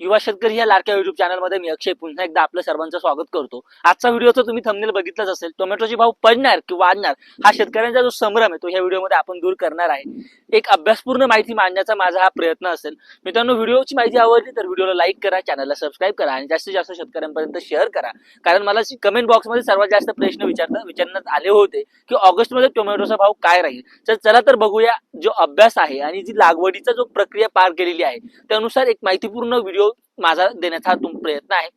युवा शेतकरी या लाडक्या युट्यूब चॅनलमध्ये मी अक्षय पुन्हा एकदा आपलं सर्वांचं स्वागत करतो. आजचा व्हिडिओ तर तुम्ही थंबनेल बघितलाच असेल टोमॅटोचे भाव पडणार की वाढणार हा शेतकऱ्यांचा जो संभ्रम आहे तो ह्या व्हिडिओमध्ये आपण दूर करणार आहे. एक अभ्यासपूर्ण माहिती मांडण्याचा माझा हा प्रयत्न असेल. मित्रांनो व्हिडिओची माहिती आवडली तर व्हिडिओला लाईक करा चॅनलला सबस्क्राईब करा आणि जास्तीत जास्त शेतकऱ्यांपर्यंत शेअर करा. कारण मला कमेंट बॉक्समध्ये सर्वात जास्त प्रश्न विचारता विचारण्यात आले होते की ऑगस्टमध्ये टोमॅटोचा भाव काय राहील? तर चला तर बघूया जो अभ्यास आहे आणि जी लागवडीचा जो प्रक्रिया पार केलेली आहे त्यानुसार एक माहितीपूर्ण व्हिडिओ माझा देण्याचा हा तुम प्रयत्न आहे.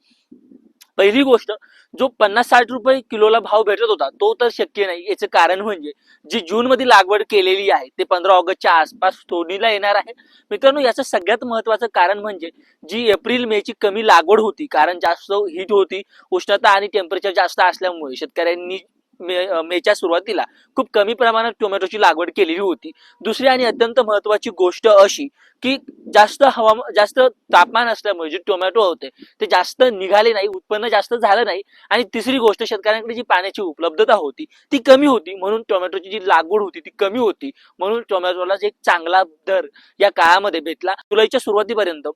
पहिली गोष्ट जो पन्नास साठ रुपये किलोला भाव भेटत होता तो तर शक्य नाही. याचं कारण म्हणजे जी जून मध्ये लागवड केलेली आहे ते पंधरा ऑगस्टच्या आसपास तोडणीला येणार आहे. मित्रांनो याचं सगळ्यात महत्वाचं कारण म्हणजे जी एप्रिल मे ची कमी लागवड होती कारण जास्त हीट होती उष्णता आणि टेम्परेचर जास्त असल्यामुळे शेतकऱ्यांनी मे मेच्या सुरुवातीला खूप कमी प्रमाणात टोमॅटोची लागवड केलेली होती. दुसरी आणि अत्यंत महत्वाची गोष्ट अशी की जास्त हवामान जास्त तापमान असल्यामुळे जे टोमॅटो होते ते जास्त निघाले नाही उत्पन्न जास्त झालं नाही आणि तिसरी गोष्ट शेतकऱ्यांकडे जी पाण्याची उपलब्धता होती ती कमी होती म्हणून टोमॅटोची जी लागवड होती ती कमी होती म्हणून टोमॅटोला एक चांगला दर या काळामध्ये भेटला. जुलैच्या सुरुवातीपर्यंत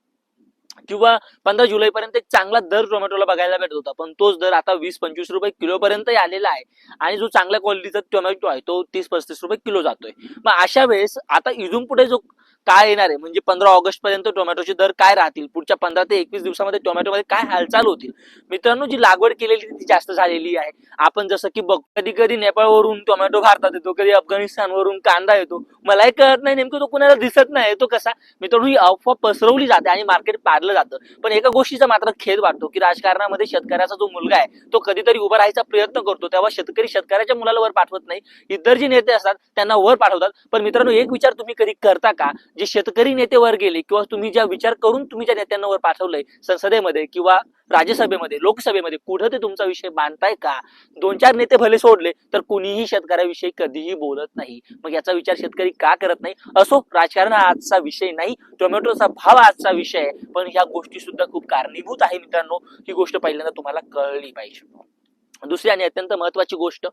किंवा पंधरा जुलैपर्यंत एक चांगला दर टोमॅटोला बघायला भेटत होता. पण तोच दर आता वीस पंचवीस रुपये किलोपर्यंत आलेला आहे. आणि जो चांगल्या क्वालिटीचा टोमॅटो आहे तो तीस पस्तीस रुपये किलो जातोय. मग अशा वेळेस आता इथून पुढे जो काय येणार आहे? म्हणजे पंधरा ऑगस्ट पर्यंत टोमॅटोचे दर काय राहतील? पुढच्या पंधरा ते एकवीस दिवसामध्ये टोमॅटोमध्ये काय हालचाल होतील? मित्रांनो जी लागवड केलेली ती जास्त झालेली आहे. आपण जसं की बघ कधी कधी नेपाळवरून टोमॅटो भारतात येतो कधी अफगाणिस्तानवरून कांदा येतो. मलाही कळत नाही नेमकं तो कुणाला दिसत नाही तो कसा? मित्रांनो ही अफवा पसरवली जाते आणि मार्केट पाडलं जातं. पण एका गोष्टीचा मात्र खेद वाटतो की राजकारणामध्ये शेतकऱ्याचा जो मुलगा आहे तो कधीतरी उभा राहायचा प्रयत्न करतो. तेव्हा शेतकरी शेतकऱ्याच्या मुलाला वर पाठवत नाही. इतर जे नेते असतात त्यांना वर पाठवतात. पण मित्रांनो एक विचार तुम्ही कधी करता का? जे शेतकरी नेते वर गेले किंवा तुम्ही ज्या विचार करून तुम्ही ज्या नेत्यांना वर पाठवलंय संसदेमध्ये किंवा राज्यसभेमध्ये लोकसभेमध्ये कुठं ते तुमचा विषय मांडताय का? दोन चार नेते भले सोडले तर कुणीही शेतकऱ्याविषयी कधीही बोलत नाही. मग याचा विचार शेतकरी का करत नाही? असो राजकारण हा आजचा विषय नाही टोमॅटोचा भाव आजचा विषय आहे पण ह्या गोष्टी सुद्धा खूप कारणीभूत आहे मित्रांनो. ही गोष्ट पहिल्यांदा तुम्हाला कळली पाहिजे. दुसरी आणि अत्यंत महत्वाची गोष्ट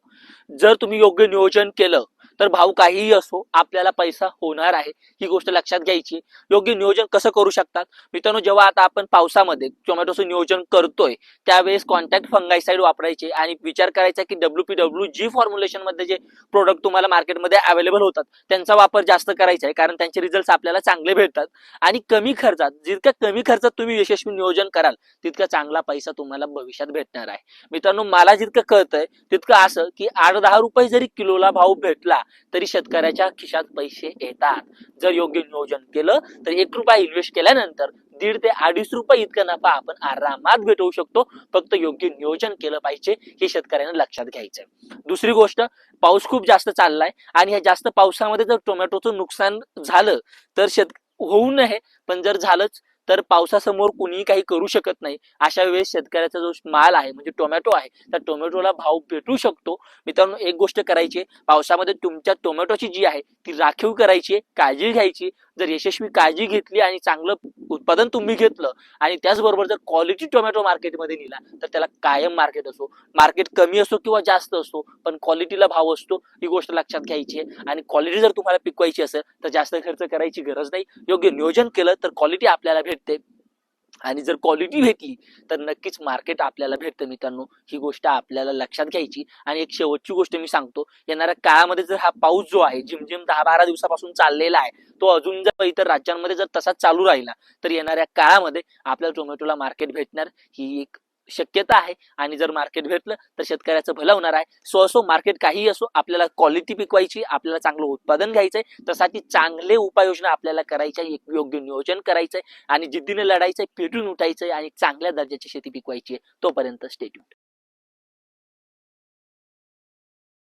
जर तुम्ही योग्य नियोजन केलं तर भाव काहीही असो आपल्याला पैसा होणार आहे ही गोष्ट लक्षात घ्यायची. योग्य नियोजन कसं करू शकतात? मित्रांनो जेव्हा आता आपण पावसामध्ये टोमॅटोचं नियोजन करतोय त्यावेळेस कॉन्टॅक्ट फंगाईसाईड वापरायचे आणि विचार करायचा की डब्ल्यू पी डब्ल्यू जी फॉर्म्युलेशनमध्ये जे प्रोडक्ट तुम्हाला मार्केटमध्ये अवेलेबल होतात त्यांचा वापर जास्त करायचा आहे कारण त्यांचे रिझल्ट आपल्याला चांगले भेटतात. आणि कमी खर्चात जितक्या कमी खर्चात तुम्ही यशस्वी नियोजन कराल तितका चांगला पैसा तुम्हाला भविष्यात भेटणार आहे. मित्रांनो मला जितकं कळतंय तितकं असं की आठ दहा रुपये जरी किलोला भाव भेटला तरी शेतकऱ्याच्या खिशात पैसे येतात. जर योग्य नियोजन केलं तर एक रुपया इन्व्हेस्ट केल्यानंतर दीड ते अडीच रुपये इतका नफा आपण आरामात भेटवू शकतो. फक्त योग्य नियोजन केलं पाहिजे हे शेतकऱ्यांना लक्षात घ्यायचंय. दुसरी गोष्ट पाऊस खूप जास्त चाललाय आणि ह्या जास्त पावसामध्ये जर टोमॅटोचं नुकसान झालं तर शेत होऊ नये. पण जर झालंच तर पावसासमोर कुणीही काही करू शकत नाही. अशा वेळेस शेतकऱ्याचा जो माल आहे म्हणजे टोमॅटो आहे त्या टोमॅटोला भाव भेटू शकतो. मित्रांनो एक गोष्ट करायची पावसामध्ये तुमच्या टोमॅटोची जी आहे ती राखीव करायची काळजी घ्यायची जर यशस्वी काळजी घेतली आणि चांगलं उत्पादन तुम्ही घेतलं आणि त्याचबरोबर जर क्वालिटी टोमॅटो मार्केटमध्ये नेला तर त्याला कायम मार्केट असो. मार्केट कमी असो किंवा जास्त असो पण क्वालिटीला भाव असतो ही गोष्ट लक्षात घ्यायची आहे. आणि क्वालिटी जर तुम्हाला पिकवायची असेल तर जास्त खर्च करायची गरज नाही. योग्य नियोजन केलं तर क्वालिटी आपल्याला भेटते. आणि जर क्वालिटी भेटली तर नक्कीच मार्केट आपल्याला भेटतं मित्रांनो. ही गोष्ट आपल्याला लक्षात घ्यायची. आणि एक शेवटची गोष्ट मी सांगतो येणाऱ्या काळामध्ये जर हा पाऊस जो आहे जिमजिम दहा बारा दिवसापासून चाललेला आहे तो अजून जर इतर राज्यांमध्ये जर तसाच चालू राहिला तर येणाऱ्या काळामध्ये आपल्याला टोमॅटोला मार्केट भेटणार. ही एक शक्यता आहे. आणि जर मार्केट भेटलं तर शेतकऱ्याचं भलं होणार आहे. सो असो मार्केट काही असो आपल्याला क्वालिटी पिकवायची आपल्याला चांगलं उत्पादन घ्यायचंय त्यासाठी चांगले उपाययोजना आपल्याला करायच्या एक योग्य नियोजन करायचंय. आणि जिद्दीने लढायचंय पेटून उठायचंय आणि चांगल्या दर्जाची शेती पिकवायची आहे. तोपर्यंत स्टेट्यूट